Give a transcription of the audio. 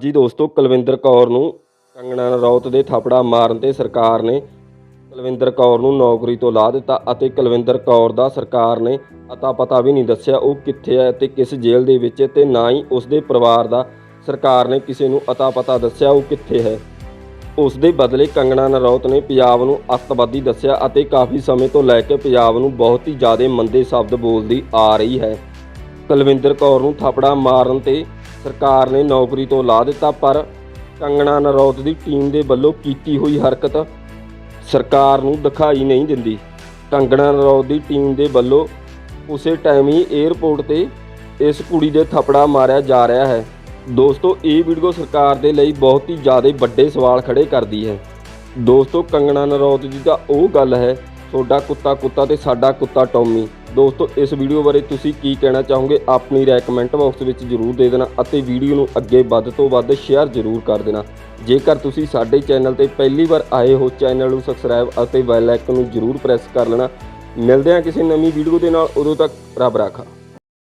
ਹਾਂਜੀ ਦੋਸਤੋ, ਕੁਲਵਿੰਦਰ ਕੌਰ ਨੂੰ ਕੰਗਣਾ ਰਣੌਤ ਦੇ ਥਾਪੜਾ ਮਾਰਨ ਤੇ ਸਰਕਾਰ ਨੇ ਕੁਲਵਿੰਦਰ ਕੌਰ ਨੂੰ ਨੌਕਰੀ ਤੋਂ ਲਾ ਦਿੱਤਾ ਅਤੇ ਕੁਲਵਿੰਦਰ ਕੌਰ ਦਾ ਸਰਕਾਰ ਨੇ ਅਤਾ ਪਤਾ ਵੀ ਨਹੀਂ ਦੱਸਿਆ ਉਹ ਕਿੱਥੇ ਹੈ ਤੇ ਕਿਸ ਜੇਲ੍ਹ ਦੇ ਵਿੱਚ ਹੈ ਤੇ ਨਾ ਹੀ ਉਸ ਦੇ ਪਰਿਵਾਰ ਦਾ ਸਰਕਾਰ ਨੇ ਕਿਸੇ ਨੂੰ ਅਤਾ ਪਤਾ ਦੱਸਿਆ ਉਹ ਕਿੱਥੇ ਹੈ। ਉਸ ਦੇ ਬਦਲੇ ਕੰਗਣਾ ਨਰੌਤ ਨੇ ਪੰਜਾਬ ਨੂੰ ਅੱਤਵਾਦੀ ਦੱਸਿਆ ਅਤੇ ਕਾਫੀ ਸਮੇਂ ਤੋਂ ਲੈ ਕੇ ਪੰਜਾਬ ਨੂੰ ਬਹੁਤ ਹੀ ਜ਼ਿਆਦਾ ਮੰਦੇ ਸ਼ਬਦ ਬੋਲਦੀ ਆ ਰਹੀ ਹੈ। ਕੁਲਵਿੰਦਰ ਕੌਰ ਨੂੰ ਥਾਪੜਾ ਮਾਰਨ ਤੇ ਸਰਕਾਰ ਨੇ ਨੌਕਰੀ ਤੋਂ ਲਾ ਦਿੱਤਾ, ਪਰ ਕੰਗਣਾ ਨਰੌਤ ਦੀ ਟੀਮ ਦੇ ਵੱਲੋਂ ਕੀਤੀ ਹੋਈ ਹਰਕਤ ਸਰਕਾਰ ਨੂੰ ਦਿਖਾਈ ਨਹੀਂ ਦਿੰਦੀ। ਕੰਗਣਾ ਨਰੌਤ ਦੀ ਟੀਮ ਦੇ ਵੱਲੋਂ ਉਸੇ ਟਾਈਮ ਹੀ 에ਅਰਪੋਰਟ ਤੇ ਇਸ ਕੁੜੀ ਦੇ ਥਪੜਾ ਮਾਰਿਆ ਜਾ ਰਿਹਾ ਹੈ। ਦੋਸਤੋ, ਇਹ ਵੀਡੀਓ ਸਰਕਾਰ ਦੇ ਲਈ ਬਹੁਤ ਹੀ ਜ਼ਿਆਦਾ ਵੱਡੇ ਸਵਾਲ ਖੜੇ ਕਰਦੀ ਹੈ। ਦੋਸਤੋ, ਕੰਗਣਾ ਨਰੌਤ ਦੀ ਤਾਂ ਉਹ ਗੱਲ ਹੈ ਤੁਹਾਡਾ ਕੁੱਤਾ ਕੁੱਤਾ ਤੇ ਸਾਡਾ ਕੁੱਤਾ ਟੌਮੀ। ਦੋਸਤੋ, ਇਸ ਵੀਡੀਓ ਬਾਰੇ ਤੁਸੀਂ ਕੀ ਕਹਿਣਾ ਚਾਹੋਗੇ, ਆਪਣੀ ਰਾਏ ਕਮੈਂਟ ਬਾਕਸ ਵਿੱਚ ਜਰੂਰ ਦੇ ਦੇਣਾ ਅਤੇ ਵੀਡੀਓ ਨੂੰ ਅੱਗੇ ਵੱਧ ਤੋਂ ਵੱਧ ਸ਼ੇਅਰ ਜਰੂਰ ਕਰ ਦੇਣਾ। ਜੇਕਰ ਤੁਸੀਂ ਸਾਡੇ ਚੈਨਲ ਤੇ ਪਹਿਲੀ ਵਾਰ ਆਏ ਹੋ, ਚੈਨਲ ਨੂੰ ਸਬਸਕ੍ਰਾਈਬ ਅਤੇ ਬੈਲ ਆਈਕਨ ਨੂੰ ਜਰੂਰ ਪ੍ਰੈਸ ਕਰ ਲੈਣਾ। ਮਿਲਦੇ ਹਾਂ ਕਿਸੇ ਨਵੀਂ ਵੀਡੀਓ ਦੇ ਨਾਲ, ਉਦੋਂ ਤੱਕ ਰੱਬ ਰਾਖਾ।